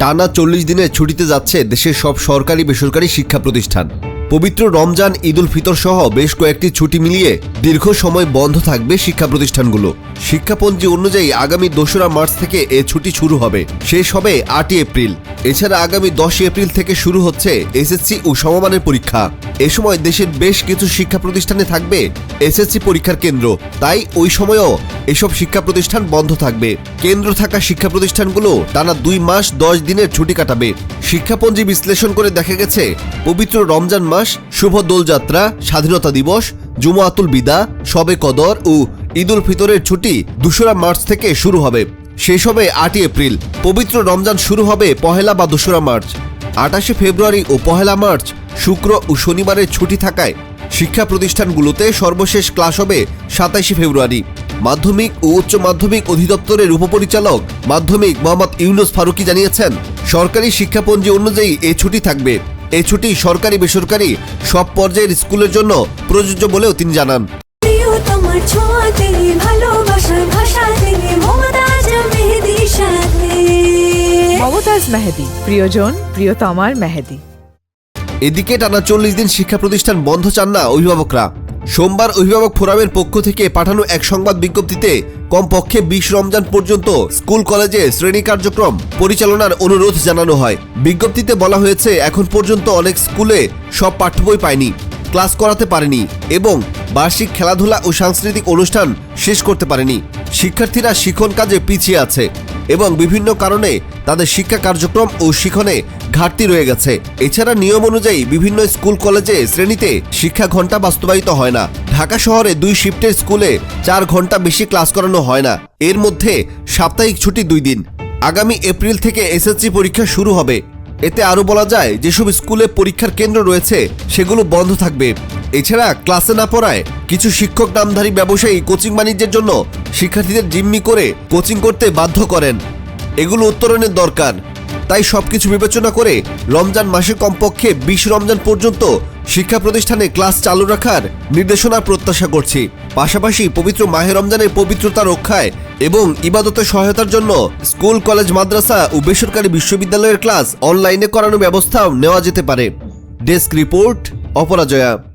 টানা চল্লিশ দিনের ছুটিতে যাচ্ছে দেশের সব সরকারি বেসরকারি শিক্ষা প্রতিষ্ঠান। পবিত্র রমজান ঈদুল ফিতর সহ বেশ কয়েকটি ছুটি মিলিয়ে দীর্ঘ সময় বন্ধ থাকবে শিক্ষা প্রতিষ্ঠানগুলো। শিক্ষাপঞ্জি অনুযায়ী আগামী দোসরা মার্চ থেকে এ ছুটি শুরু হবে। শেষ হবে আটই এপ্রিল। এছাড়া আগামী দশই এপ্রিল থেকে শুরু হচ্ছে এসএসসি ও সমমানের পরীক্ষা। এ সময় দেশের বেশ কিছু শিক্ষা প্রতিষ্ঠানে থাকবে এসএসসি পরীক্ষার কেন্দ্র। তাই ওই সময়ও এসব শিক্ষা প্রতিষ্ঠান বন্ধ থাকবে। কেন্দ্র থাকা শিক্ষা প্রতিষ্ঠানগুলো টানা দুই মাস দশ দিনের ছুটি কাটাবে। শিক্ষাপঞ্জি বিশ্লেষণ করে দেখা গেছে, পবিত্র রমজান মাস, শুভ দোলযাত্রা, স্বাধীনতা দিবস, জুমাতুল বিদা, শবে কদর ও ঈদুল ফিতরের ছুটি দোসরা মার্চ থেকে শুরু হবে। শেষ হবে আটই এপ্রিল। পবিত্র রমজান শুরু হবে পহেলা বা দোসরা মার্চ। আটাশে ফেব্রুয়ারি ও পহেলা মার্চ, শুক্র ও শনিবারের ছুটি থাকায় শিক্ষা প্রতিষ্ঠানগুলোতে সর্বশেষ ক্লাস হবে সাতাইশে ফেব্রুয়ারি। মাধ্যমিক ও উচ্চ মাধ্যমিক অধিদপ্তরের উপপরিচালক মাধ্যমিক মোহাম্মদ ইউনুস ফারুকি জানিয়েছেন সরকারি শিক্ষাপঞ্জি অনুযায়ী এ ছুটি থাকবে। এ ছুটি সরকারি বেসরকারি সব পর্যায়ের স্কুলের জন্য প্রযোজ্য বলেও তিনি জানান। মমতাজ মেহেদি প্রিয়জন প্রিয়তমার মেহেদি। এদিকে টানা চল্লিশ দিন শিক্ষা প্রতিষ্ঠান বন্ধ চান না অভিভাবকরা। সোমবার অভিভাবক ফোরামের পক্ষ থেকে পাঠানো এক সংবাদ বিজ্ঞপ্তিতে কমপক্ষে বিশ রমজান পর্যন্ত স্কুল, কলেজে শ্রেণি কার্যক্রম পরিচালনার অনুরোধ জানানো হয়। বিজ্ঞপ্তিতে বলা হয়েছে, এখন পর্যন্ত অনেক স্কুলে সব পাঠ্য বই পায়নি, ক্লাস করাতে পারেনি এবং বার্ষিক খেলাধুলা ও সাংস্কৃতিক অনুষ্ঠান শেষ করতে পারেনি। শিক্ষার্থীরা শিখন কাজে পিছিয়ে আছে। এবং বিভিন্ন কারণে তাদের শিক্ষা কার্যক্রম ও শিখনে ঘাটতি রয়ে গেছে। এছাড়া নিয়ম অনুযায়ী বিভিন্ন স্কুল, কলেজে শ্রেণীতে শিক্ষা ঘণ্টা বাস্তবায়িত হয় না। ঢাকা শহরে দুই শিফটের স্কুলে চার ঘণ্টা বেশি ক্লাস করানো হয় না। এর মধ্যে সাপ্তাহিক ছুটি দুই দিন। আগামী এপ্রিল থেকে এসএসসি পরীক্ষা শুরু হবে। এতে আরও বলা যায়, যেসব স্কুলে পরীক্ষার কেন্দ্র রয়েছে, সেগুলো বন্ধ থাকবে। এছাড়া ক্লাসে না পড়ায় কিছু শিক্ষক, নামধারী ব্যবসায়ী, কোচিং বাণিজ্যের জন্য শিক্ষার্থীদের জিম্মি করে কোচিং করতে বাধ্য করেন। এগুলো উত্তরণের দরকার। তাই সবকিছু বিবেচনা করে রমজান মাসে কমপক্ষে বিশ রমজান পর্যন্ত শিক্ষা প্রতিষ্ঠানে ক্লাস চালু রাখার নির্দেশনা প্রত্যাশা করছি। পাশাপাশি পবিত্র মাহে রমজানের পবিত্রতা রক্ষায় এবং ইবাদতে সহায়তার জন্য স্কুল, কলেজ, মাদ্রাসা ও বেসরকারি বিশ্ববিদ্যালয়ের ক্লাস অনলাইনে করানোর ব্যবস্থাও নেওয়া যেতে পারে। Desk report, Aparajaya.